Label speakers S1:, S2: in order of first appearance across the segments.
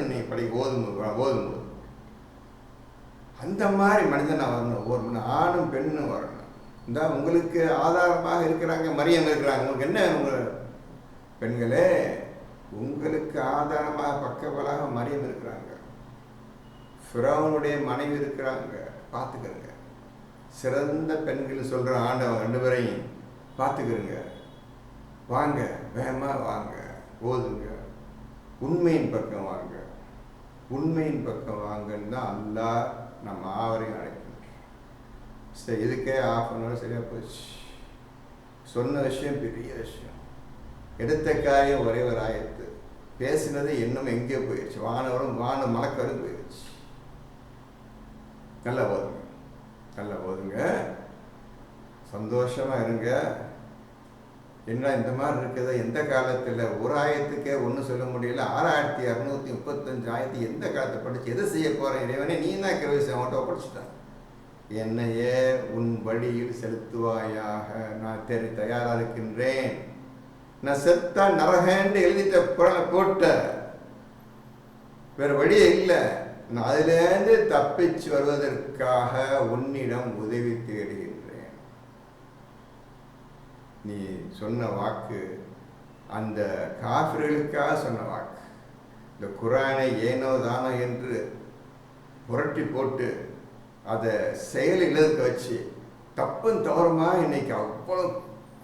S1: நினைச்சிடணும் படி ஓதும் ஓதும்போது அந்த மாதிரி மனிதனாக வரணும். ஒரு ஆணும் பெண்ணும் வரணும். இந்த உங்களுக்கு ஆதாரமாக இருக்கிறாங்க மரியம் இருக்கிறாங்க. உங்களுக்கு என்ன உங்கள் பெண்களே உங்களுக்கு ஆதாரமாக பக்கபலாக மரியம் இருக்கிறாங்க. ஃபிரௌனுடைய மனைவி இருக்கிறாங்க. பார்த்துக்கிறங்க சிறந்த பெண்கள் சொல்கிற ஆண்டவன் ரெண்டு பேரையும் பார்த்துக்கிறங்க வாங்க வேகமாக வாங்க. ஓதுங்க. உண்மையின் பக்கம் வாங்க. உண்மையின் பக்கம் வாங்கன்னு தான் அல்லா நம்ம ஆவரையும் அழைக்கின்றோம் சரி இதுக்கே ஆஃப் அன் ஹவர் சரியாக போச்சு? சொன்ன விஷயம் பெரிய விஷயம். எடுத்த காரியம் ஒரே ஒரு ஆயத்து. பேசினது இன்னும் எங்கேயோ போயிடுச்சு? வானவரும் வான மலக்கரும் போயிடுச்சு. நல்லா ஓதுங்க. நல்லா ஓதுங்க. சந்தோஷமாக இருங்க. என்ன இந்த மாதிரி இருக்குது எந்த காலத்தில்? ஒரு ஆயிரத்துக்கே ஒன்றும் சொல்ல முடியல. ஆறாயிரத்தி இரநூத்தி முப்பத்தஞ்சு ஆயிரத்தி எந்த காலத்தை படித்து எதை செய்ய போகிறேன் இறைவனே? நீ தான் கிரவிச அவன்கிட்ட படிச்சுட்டேன் என்னையே உன் வழியில் செலுத்துவாயாக. நான் தெரி தயாராக இருக்கின்றேன். நான் செத்தா நரகன்னு எழுதிட்ட குரலை போட்ட. வேறு வழியே இல்லை. நான் அதிலேருந்து தப்பிச்சு வருவதற்காக உன்னிடம் உதவி தேடுகிறேன். நீ சொன்ன வாக்கு அந்த காஃபிர்களுக்காக சொன்ன வாக்கு. இந்த குரானை ஏனோ தானோ என்று புரட்டி போட்டு அதை செயலில் இருக்க வச்சு தப்பும் தவறுமா இன்னைக்கு அவ்வளோ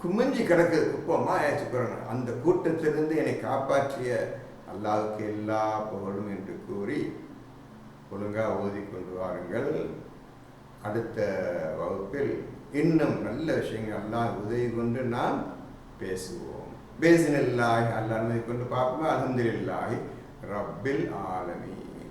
S1: குமிஞ்சி கிடக்குது குப்பமா ஆச்சு குரான் அந்த கூட்டத்திலிருந்து என்னை காப்பாற்றிய அல்லாவுக்கு எல்லா புகழும் என்று கூறி ஒழுங்காக ஓதி கொண்டு வாருங்கள். அடுத்த வகுப்பில் இன்னும் நல்ல விஷயங்கள் எல்லாம் உதவி கொண்டு நாம் பேசுவோம். பேசினில்லாய் அல்லாஹ் கொண்டு பார்ப்போம்? அலமதுல்லாஹி ரப்பில் ஆலமீன்.